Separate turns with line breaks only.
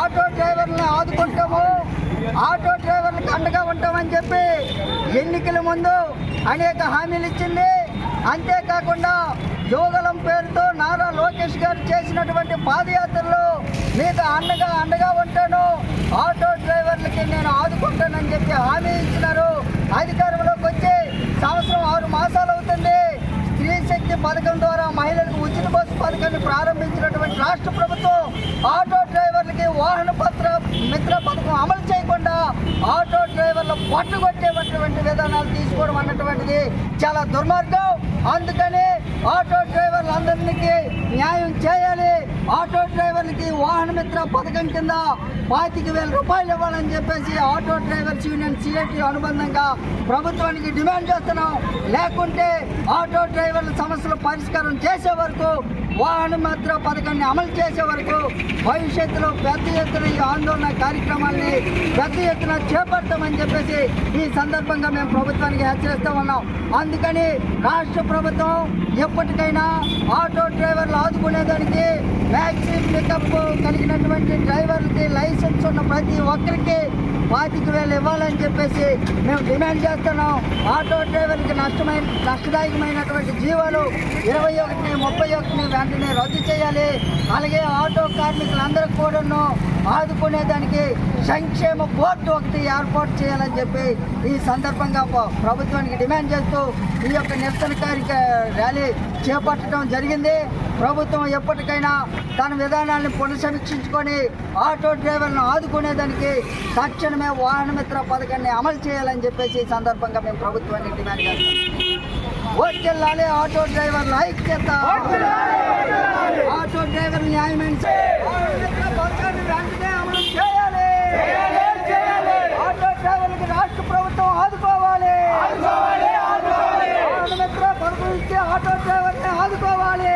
Auto డ్రైవర్లను ఆదుకుంటాము. Auto డ్రైవర్లకు అండగా ఉంటామని చెప్పి ఎన్నికల ముందు అనేక హామీలు ఇచ్చింది. అంతేకాకుండా యోగలం పేరుతో నారా లోకేష్ గారు చేసినటువంటి పాదయాత్రలో మీకు అండగా అండగా ఉంటాను. ఆటో డ్రైవర్లకి నేను ఆదుకుంటానని చెప్పి హామీ ఇచ్చినారు. అధికారంలోకి వచ్చి సంవత్సరం ఆరు మాసాలు అవుతుంది. స్త్రీ శక్తి పథకం ద్వారా మహిళలకు ఉచిత బస్సు పథకాన్ని ప్రారంభించినటువంటి రాష్ట్ర ప్రభుత్వం ఆటో డ్రైవర్లకి వాహన పత్ర మిత్ర పథకం అమలు చేయకుండా ఆటో పట్టు పట్టుకొట్టేటటువంటి విధానాలు తీసుకోవడం అన్నటువంటిది చాలా దుర్మార్గం. అందుకని ఆటో డ్రైవర్లందరికీ న్యాయం చేయాలి. ఆటో డ్రైవర్లకి వాహనమిత్ర పథకం కింద పాతిక వేల రూపాయలు ఇవ్వాలని చెప్పేసి ఆటో డ్రైవర్స్ యూనియన్ సిఐటి అనుబంధంగా ప్రభుత్వానికి డిమాండ్ చేస్తున్నాం. లేకుంటే ఆటో డ్రైవర్ల సమస్యల పరిష్కారం చేసే వరకు వాహన మాత్ర పథకాన్ని అమలు చేసే వరకు భవిష్యత్తులో పెద్ద ఎత్తున ఈ ఆందోళన కార్యక్రమాల్ని పెద్ద ఎత్తున చేపడతామని చెప్పేసి ఈ సందర్భంగా మేము ప్రభుత్వానికి హెచ్చరిస్తూ ఉన్నాం. అందుకని రాష్ట్ర ప్రభుత్వం ఎప్పటికైనా ఆటో డ్రైవర్లు ఆదుకునేదానికి వ్యాక్సిన్ పికప్ కలిగినటువంటి డ్రైవర్లకి లైసెన్స్ ఉన్న ప్రతి ఒక్కరికి పాతిక వేలు ఇవ్వాలని చెప్పేసి మేము డిమాండ్ చేస్తున్నాం. ఆటో డ్రైవర్కి నష్టమైన నష్టదాయకమైనటువంటి జీవాలు ఇరవై ఒకటిని ముప్పై ఒకటిని దాంట్లోనే రద్దు చేయాలి. అలాగే ఆటో కార్మికులందరూ కూడాను ఆదుకునేదానికి సంక్షేమ బోర్డు ఒకటి ఏర్పాటు చేయాలని చెప్పి ఈ సందర్భంగా ప్రభుత్వానికి డిమాండ్ చేస్తూ ఈ యొక్క నిరసన కార్యక ర్యాలీ చేపట్టడం జరిగింది. ప్రభుత్వం ఎప్పటికైనా తన విధానాలను పునఃసమీక్షించుకొని ఆటో డ్రైవర్లను ఆదుకునేదానికి తక్షణమే వాహన మిత్ర పథకాన్ని అమలు చేయాలని చెప్పేసి ఈ సందర్భంగా మేము ప్రభుత్వాన్ని డిమాండ్ చేస్తాం ఓకెళ్ళాలి ఆటో డ్రైవర్ల ఐక్యత ఆటో డ్రైవర్ల న్యాయమైన వాహన మిత్ర పథకాన్ని వెంటనే అమలు చేయాలి ఆటో డ్రైవర్లకు రాష్ట్ర ప్రభుత్వం ఆదుకోవాలి వాహన మిత్ర పథకం ఇచ్చి ఆటో డ్రైవర్ని ఆదుకోవాలి.